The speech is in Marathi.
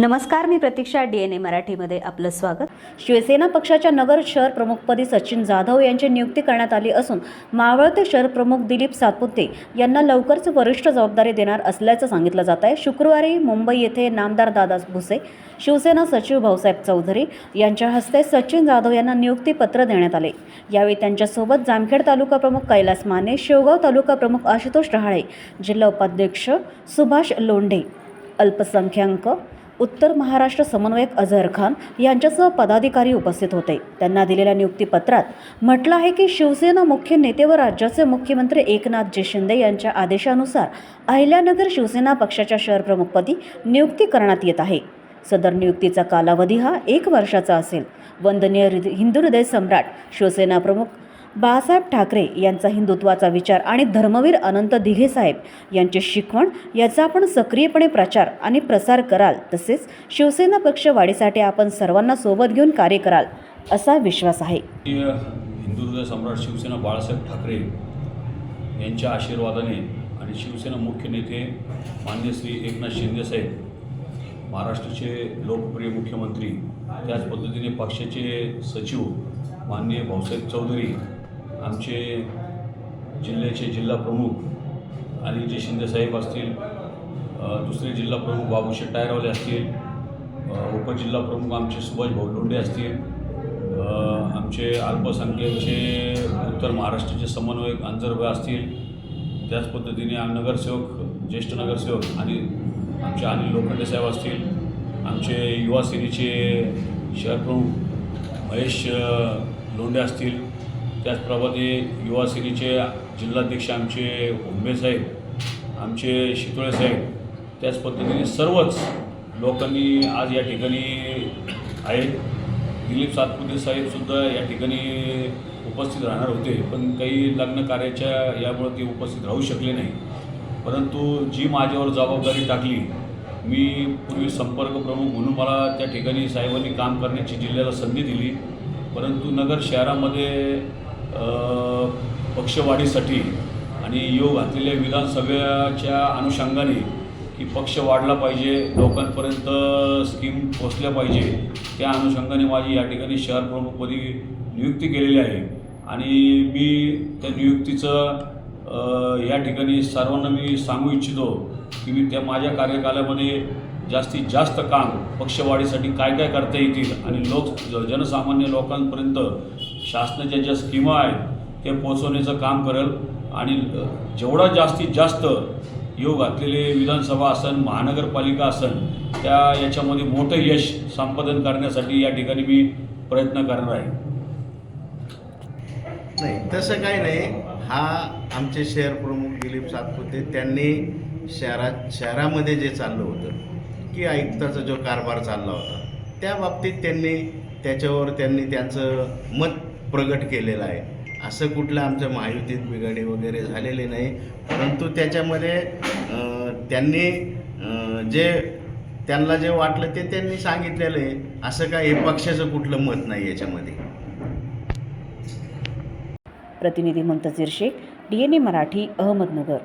नमस्कार मी प्रतीक्षा डी एन ए मराठीमध्ये आपलं स्वागत. शिवसेना पक्षाच्या नगर शहर प्रमुखपदी सचिन जाधव यांची नियुक्ती करण्यात आली असून मावळते शहर प्रमुख दिलीप सातपुते यांना लवकरच वरिष्ठ जबाबदारी देणार असल्याचं सांगितलं जात आहे. शुक्रवारी मुंबई येथे नामदार दादा भुसे शिवसेना सचिव भाऊसाहेब चौधरी यांच्या हस्ते सचिन जाधव यांना नियुक्तीपत्र देण्यात आले. यावेळी त्यांच्यासोबत जामखेड तालुका प्रमुख कैलास माने शेवगाव तालुका प्रमुख आशुतोष रहाळे जिल्हा उपाध्यक्ष सुभाष लोंढे अल्पसंख्याक उत्तर महाराष्ट्र समन्वयक अझहर खान यांच्यासह पदाधिकारी उपस्थित होते. त्यांना दिलेल्या नियुक्तीपत्रात म्हटलं आहे की शिवसेना मुख्य नेते व राज्याचे मुख्यमंत्री एकनाथजी शिंदे यांच्या आदेशानुसार अहिल्यानगर शिवसेना पक्षाच्या शहर प्रमुखपदी नियुक्ती करण्यात येत आहे. सदर नियुक्तीचा कालावधी हा एक वर्षाचा असेल. वंदनीय हिंदू हृदय सम्राट शिवसेना प्रमुख बाळासाहेब ठाकरे यांचा हिंदुत्वाचा विचार आणि धर्मवीर अनंत दिघे साहेब यांचे शिकवण याचा आपण सक्रियपणे प्रचार आणि प्रसार कराल. तसेच शिवसेना पक्ष वाढीसाठी आपण सर्वांना सोबत घेऊन कार्य कराल असा विश्वास आहे. हिंदुत्व सम्राट शिवसेना बाळासाहेब ठाकरे यांच्या आशीर्वादाने आणि शिवसेना मुख्य नेते मान्य श्री एकनाथ शिंदेसाहेब महाराष्ट्राचे लोकप्रिय मुख्यमंत्री त्याच पद्धतीने पक्षाचे सचिव माननीय भाऊसाहेब चौधरी आमचे जिल्ह्याचे जिल्हा प्रमुख आणि जे शिंदेसाहेब असतील दुसरे जिल्हा प्रमुख बाबू शेट्टायरवाले असतील उपजिल्हा प्रमुख आमचे सुभाष भाऊ असतील आमचे अल्पसंख्याचे उत्तर महाराष्ट्राचे समन्वयक अंजरभाई असतील. त्याच पद्धतीने आम- नगरसेवक ज्येष्ठ नगरसेवक आणि आमचे अनिल लोखंडे साहेब असतील आमचे युवा सेनेचे शहरप्रमुख महेश लोंडे असतील. त्याचप्रमाणे युवा सेनेचे जिल्हाध्यक्ष आमचे उंबे साहेब आमचे शितोळे साहेब त्याच पद्धतीने सर्वच लोकांनी आज या ठिकाणी आहेत. दिलीप सातपुते साहेबसुद्धा या ठिकाणी उपस्थित राहणार होते पण काही लग्न कार्याच्या यामुळे ते उपस्थित राहू शकले नाही. परंतु जी माझ्यावर जबाबदारी टाकली मी पूर्वी संपर्क प्रमुख म्हणून मला त्या ठिकाणी साहेबांनी काम करण्याची जिल्ह्याला संधी दिली. परंतु नगर शहरामध्ये पक्षवाढीसाठी आणि योग घातलेल्या विधानसभेच्या अनुषंगाने की पक्ष वाढला पाहिजे लोकांपर्यंत स्कीम पोचल्या पाहिजे त्या अनुषंगाने माझी या ठिकाणी शहर प्रमुखपदी नियुक्ती केलेली आहे. आणि मी त्या नियुक्तीचं या ठिकाणी सर्वांना मी सांगू इच्छितो की मी त्या माझ्या कार्यकालामध्ये जास्तीत जास्त काम पक्षवाढीसाठी काय काय करता येतील आणि लोक जनसामान्य लोकांपर्यंत शासनाच्या ज्या स्कीमा आहेत ते पोचवण्याचं काम करेल आणि जेवढा जास्तीत जास्त योग घातलेले विधानसभा असन महानगरपालिका असन त्या याच्यामध्ये मोठं यश संपादन करण्यासाठी या ठिकाणी मी प्रयत्न करणार आहे. नाही तसं काही नाही. हा आमचे शहर प्रमुख दिलीप सातपुते त्यांनी शहरात शहरामध्ये जे चाललं होतं की आयुक्ताचा जो कारभार चालला होता त्या बाबतीत त्यांनी त्याच्यावर त्यांनी त्यांचं मत प्रगट केलेलं आहे. असं कुठलं आमच्या महायुतीत बिघाडी वगैरे झालेले नाही. परंतु त्याच्यामध्ये त्यांनी जे त्यांना जे वाटलं ते त्यांनी सांगितलेलं आहे. असं काय हे पक्षाचं कुठलं मत नाही याच्यामध्ये. प्रतिनिधी Muntazir Shaikh D N A Marathi Ahmednagar.